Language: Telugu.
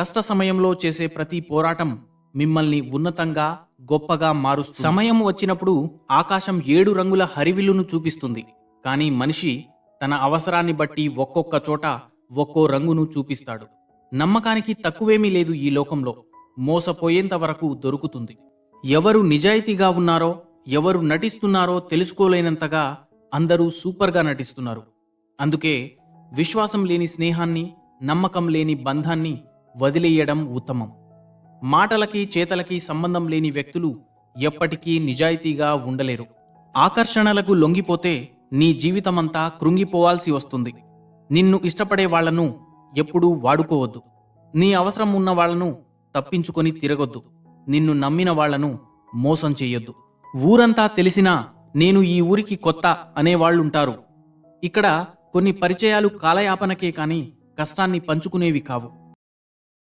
కష్ట సమయంలో చేసే ప్రతి పోరాటం మిమ్మల్ని ఉన్నతంగా గొప్పగా మారుస్తుంది. సమయం వచ్చినప్పుడు ఆకాశం ఏడు రంగుల హరివిల్లును చూపిస్తుంది. కానీ మనిషి తన అవసరాన్ని బట్టి ఒక్కొక్క చోట ఒక్కో రంగును చూపిస్తాడు. నమ్మకానికి తక్కువేమీ లేదు ఈ లోకంలో. మోసపోయేంత వరకు దొరుకుతుంది. ఎవరు నిజాయితీగా ఉన్నారో ఎవరు నటిస్తున్నారో తెలుసుకోలేనంతగా అందరూ సూపర్గా నటిస్తున్నారు. అందుకే విశ్వాసం లేని స్నేహాన్ని నమ్మకం లేని బంధాన్ని వదిలేయడం ఉత్తమం. మాటలకి చేతలకి సంబంధం లేని వ్యక్తులు ఎప్పటికీ నిజాయితీగా ఉండలేరు. ఆకర్షణలకు లొంగిపోతే నీ జీవితమంతా కృంగిపోవాల్సి వస్తుంది. నిన్ను ఇష్టపడే వాళ్ళను ఎప్పుడూ వాడుకోవద్దు. నీ అవసరం ఉన్న వాళ్ళను తప్పించుకొని తిరగొద్దు. నిన్ను నమ్మిన వాళ్ళను మోసం చేయొద్దు. ఊరంతా తెలిసినా నేను ఈ ఊరికి కొత్త అనేవాళ్ళుంటారు ఇక్కడ కొన్ని పరిచయాలు కాలయాపనకే కాని కష్టాన్ని పంచుకునేవి కావు.